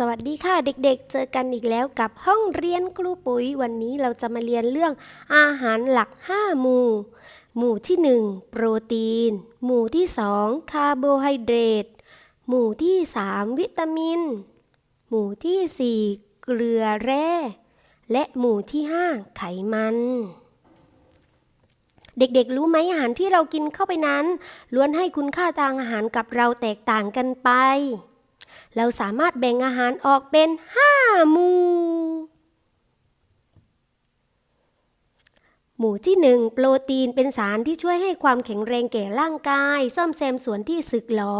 สวัสดีค่ะเด็กๆ เจอกันอีกแล้วกับห้องเรียนครูปุ๋ย วันนี้เราจะมาเรียนเรื่องอาหารหลัก 5 หมู่ หมู่ที่ 1 โปรตีน หมู่ที่ 2 คาร์โบไฮเดรต หมู่ที่ 3 วิตามิน หมู่ที่ 4 เกลือแร่ และหมู่ที่ 5 ไขมัน เด็กๆ รู้ไหมอาหารที่เรากินเข้าไปนั้น ล้วนให้คุณค่าทางอาหารกับเราแตกต่างกันไป เราสามารถแบ่งอาหารออกเป็น 5 หมู่ หมู่ที่ 1 โปรตีนเป็นสารที่ช่วยให้ความแข็งแรงแก่ร่างกาย ซ่อมแซมส่วนที่สึกหรอ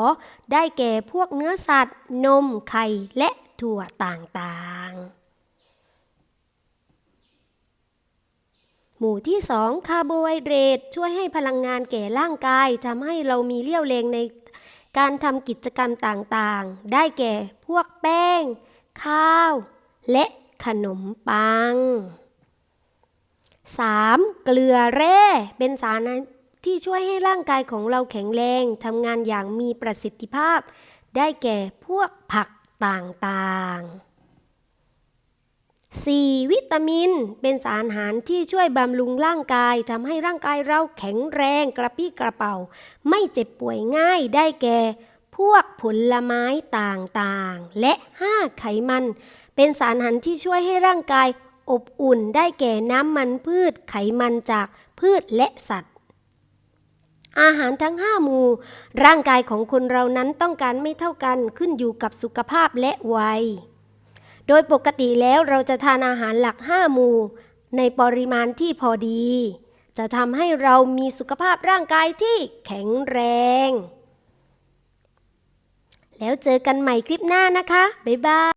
ได้แก่พวกเนื้อสัตว์ นม ไข่ และถั่วต่างๆหมู่ที่ 2 คาร์โบไฮเดรตช่วยให้พลังงานแก่ร่างกายทำให้เรามีเรี่ยวแรงใน การทำกิจกรรมต่างๆ ได้แก่พวกแป้ง ข้าว และขนมปัง 3. เกลือแร่เป็นสารที่ช่วยให้ร่างกายของเราแข็งแรงทำงานอย่างมีประสิทธิภาพ ได้แก่พวกผักต่างๆ 4. วิตามิน เป็นสารอาหารที่ช่วยบำรุงร่างกายทำให้ร่างกายเราแข็งแรงกระปี้กระเป๋า ไม่เจ็บป่วยง่ายได้แก่ พวกผลไม้ต่างๆ และ 5 ไขมัน เป็นสารอาหารที่ช่วยให้ร่างกายอบอุ่นได้แก่น้ำมันพืชไขมันจากพืชและสัตว์ อาหารทั้ง 5 หมู่ ร่างกายของคนเรานั้นต้องการไม่เท่ากันขึ้นอยู่กับสุขภาพและวัย โดยปกติแล้วเราจะทานอาหารหลัก 5 หมู่ ในปริมาณที่พอดี จะทำให้เรามีสุขภาพร่างกายที่แข็งแรง แล้วเจอกันใหม่คลิปหน้านะคะ บ๊ายบาย